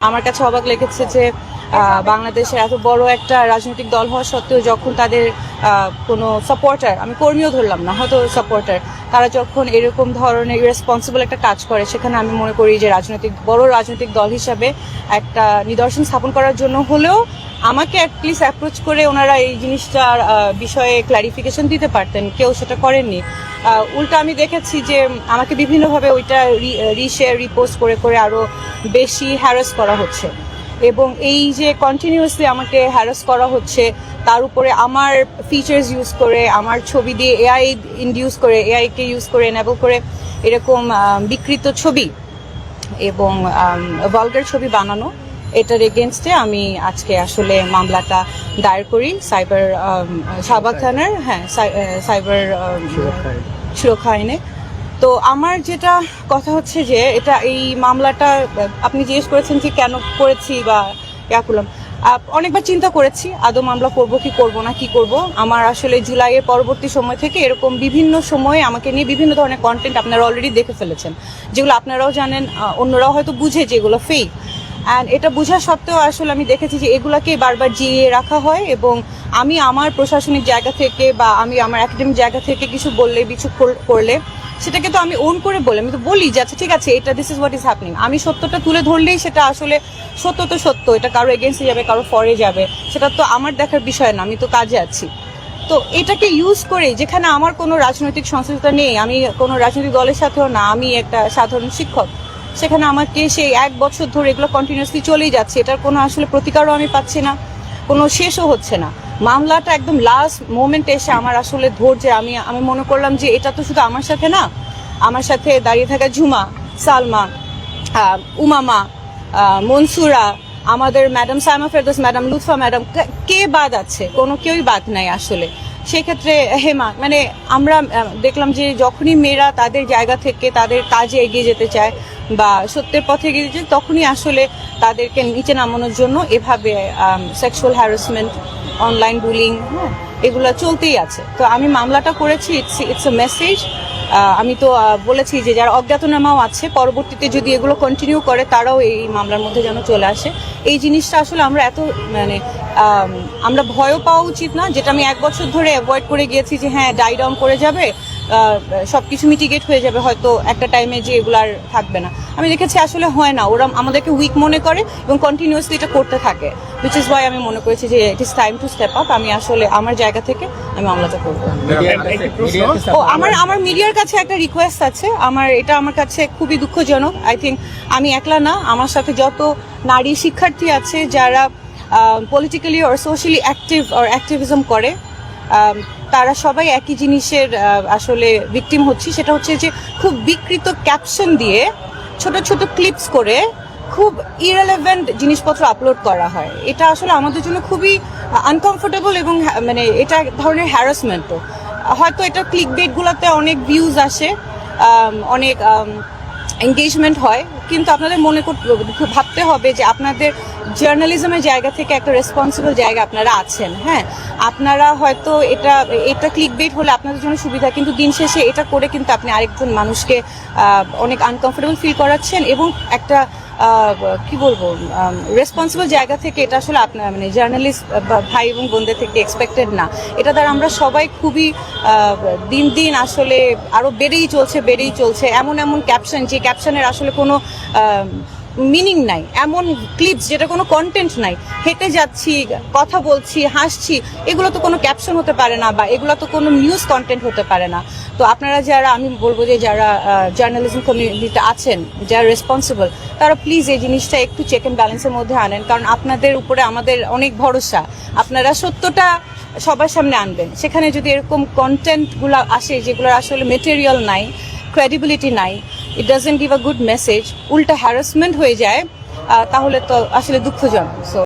আমার কাছে অবাক লেগেছে যে বাংলাদেশের এত বড় একটা রাজনৈতিক দল হওয়া সত্ত্বেও যখন তাদের কোনো সাপোর্টার আমি কর্মীও ধরলাম না, হয়তো সাপোর্টার তারা যখন এরকম ধরনের ইরেসপন্সিবল একটা কাজ করে, সেখানে আমি মনে করি যে রাজনৈতিক, বড় রাজনৈতিক দল হিসাবে একটা নিদর্শন স্থাপন করার জন্য হলেও আমাকে অ্যাটলিস্ট অ্যাপ্রোচ করে ওনারা এই জিনিসটার বিষয়ে ক্লারিফিকেশন দিতে পারতেন। কেউ সেটা করেননি। উল্টো আমি দেখেছি যে আমাকে বিভিন্নভাবে ওইটা রিশেয়ার রিপোস্ট করে করে আরও বেশি হ্যারাস করা হচ্ছে। এবং এই যে কন্টিনিউয়াসলি আমাকে হ্যারাস করা হচ্ছে, তার উপরে আমার ফিচার্স ইউজ করে, আমার ছবি দিয়ে এআই ইন্ডিউস করে এআইকে ইউজ করে এনেবল করে এরকম বিকৃত ছবি এবং ভলগার ছবি বানানো এটার এগেনস্টে আমি আজকে আসলে মামলাটা দায়ের করি। সাইবার শাহবাগ থানার হ্যাঁ সাইবার সুরক্ষা আইনে। তো আমার যেটা কথা হচ্ছে যে এটা এই মামলাটা আপনি জিজ্ঞেস করেছেন যে কেন করেছি বা ইয়া করলাম। অনেকবার চিন্তা করেছি আদৌ মামলা করব কি করব না কি করব। আমার আসলে জুলাইয়ের পরবর্তী সময় থেকে এরকম বিভিন্ন সময়ে আমাকে নিয়ে বিভিন্ন ধরনের কন্টেন্ট আপনারা অলরেডি দেখে ফেলেছেন। যেগুলো আপনারাও জানেন অন্যরাও হয়তো বুঝে যে এগুলো ফেক অ্যান্ড এটা বোঝা সত্ত্বেও আসলে আমি দেখেছি যে এগুলাকে বারবার জিয়ে রাখা হয় এবং আমি আমার প্রশাসনিক জায়গা থেকে বা আমি আমার একাডেমিক জায়গা থেকে কিছু বললে, কিছু করলে সেটাকে তো আমি ওন করে বলি। আমি তো বলি যে আচ্ছা ঠিক আছে, এটা this is what is happening আমি সত্যটা তুলে ধরলেই সেটা আসলে সত্য তো সত্য। এটা কারও এগেনস্টে যাবে, কারও ফরে যাবে। সেটা তো আমার দেখার বিষয় না, আমি তো কাজে আছি। তো এটাকে ইউজ করে যেখানে আমার কোনো রাজনৈতিক সংশ্লিষ্টতা নেই, আমি কোনো রাজনৈতিক দলের সাথেও না, আমি একটা সাধারণ শিক্ষক। সেখানে আমাকে সেই এক বছর ধরে এগুলো কন্টিনিউয়াসলি চলেই যাচ্ছে। এটার কোনো আসলে প্রতিকারও আমি পাচ্ছি না, কোনো শেষও হচ্ছে না। মামলাটা একদম লাস্ট মোমেন্টে এসে আমার আসলে ধৈর্যে আমি আমি মনে করলাম যে এটা তো শুধু আমার সাথে না, আমার সাথে দাঁড়িয়ে থাকা ঝুমা, সালমা উমামা মনসুরা, আমাদের madam Saima Ferdous madam Lutfa madam কে বাদ আছে? কোনো কেউই বাদ নাই আসলে। সেক্ষেত্রে হেমা মানে আমরা দেখলাম যে যখনই মেয়েরা তাদের জায়গা থেকে তাদের কাজে এগিয়ে যেতে চায় বা সত্যের পথে এগিয়ে যেতে চায়, তখনই আসলে তাদেরকে নিচে নামানোর জন্য এভাবে সেক্সুয়াল হ্যারাসমেন্ট অনলাইন বুলিং হ্যাঁ এগুলো চলতেই আছে। তো আমি মামলাটা করেছি ইটস ইটস এ মেসেজ আমি তো বলেছি যে যারা অজ্ঞাতনামাও আছে, পরবর্তীতে যদি এগুলো কন্টিনিউ করে, তারাও এই মামলার মধ্যে যেন চলে আসে। এই জিনিসটা আসলে আমরা এত মানে আমরা ভয়ও পাওয়া উচিত না, যেটা আমি এক বছর ধরে অ্যাভয়েড করে গিয়েছি যে হ্যাঁ ডাই ডাউন করে যাবে সব কিছু মিটিগেট হয়ে যাবে, হয়তো একটা টাইমে যে এগুলো আর থাকবে না। আমি দেখেছি আসলে হয় না, ওরা আমাদেরকে উইক মনে করে এবং কন্টিনিউয়াসলি এটা করতে থাকে উইচ ইজ ওয়াই আমি মনে করেছি যে it is time to step up আমি আসলে আমার জায়গা থেকে আমি মামলাটা করব। ও আমার আমার মিডিয়ার কাছে একটা রিকোয়েস্ট আছে। আমার এটা আমার কাছে খুবই দুঃখজনক। আই থিঙ্ক আমি একলা না আমার সাথে যত নারী শিক্ষার্থী আছে যারা politically or socially active or activism করে তারা সবাই একই জিনিসের আসলে ভিকটিম হচ্ছি। সেটা হচ্ছে যে খুব বিকৃত ক্যাপশন দিয়ে ছোট ছোট ক্লিপস করে খুব ইরেলেভেন্ট জিনিসপত্র আপলোড করা হয়। এটা আসলে আমাদের জন্য খুবই আনকমফোর্টেবল এবং মানে এটা এক ধরনের হ্যারাসমেন্টও হয়তো এটা ক্লিক বেটগুলোতে অনেক ভিউজ আসে অনেক এঙ্গেজমেন্ট হয়, কিন্তু আপনাদের মনে করতে ভাবতে হবে যে আপনাদের জার্নালিজমের জায়গা থেকে একটা রেসপন্সিবল জায়গা আপনারা আছেন হ্যাঁ? আপনারা হয়তো এটা এটা ক্লিক বেট হলে আপনাদের জন্য সুবিধা, কিন্তু দিন শেষে এটা করে কিন্তু আপনি আরেকজন মানুষকে অনেক আনকমফোর্টেবল ফিল করাচ্ছেন এবং একটা কি বলব রেসপন্সিবল জায়গা থেকে এটা আসলে আপনার মানে জার্নালিস্ট ভাই এবং বোনদের থেকে এক্সপেক্টেড না। এটা দ্বারা আমরা সবাই খুবই দিন দিন আসলে আরও বেড়েই চলছে বেড়েই চলছে। এমন এমন ক্যাপশন যে ক্যাপশনের আসলে কোনো মিনিং নাই, এমন ক্লিপস যেটা কোনো কন্টেন্ট নাই। হেঁটে যাচ্ছি, কথা বলছি, হাসছি, এগুলো তো কোনো ক্যাপশন হতে পারে না বা এগুলো তো কোনো নিউজ কন্টেন্ট হতে পারে না। তো আপনারা যারা, আমি বলব যে যারা জার্নালিজম কমিউনিটিতে আছেন, যারা রেসপন্সিবল তারা প্লিজ এই জিনিসটা একটু চেক অ্যান্ড ব্যালেন্সের মধ্যে আনেন। কারণ আপনাদের উপরে আমাদের অনেক ভরসা। আপনারা সত্যটা সবার সামনে আনবেন। সেখানে যদি এরকম কন্টেন্টগুলো আসে যেগুলোর আসলে মেটেরিয়াল নাই ক্রেডিবিলিটি নাই it doesn't give a good message উল্টা হ্যারাসমেন্ট হয়ে যায় তাহলে তো আসলে দুঃখজনক। সো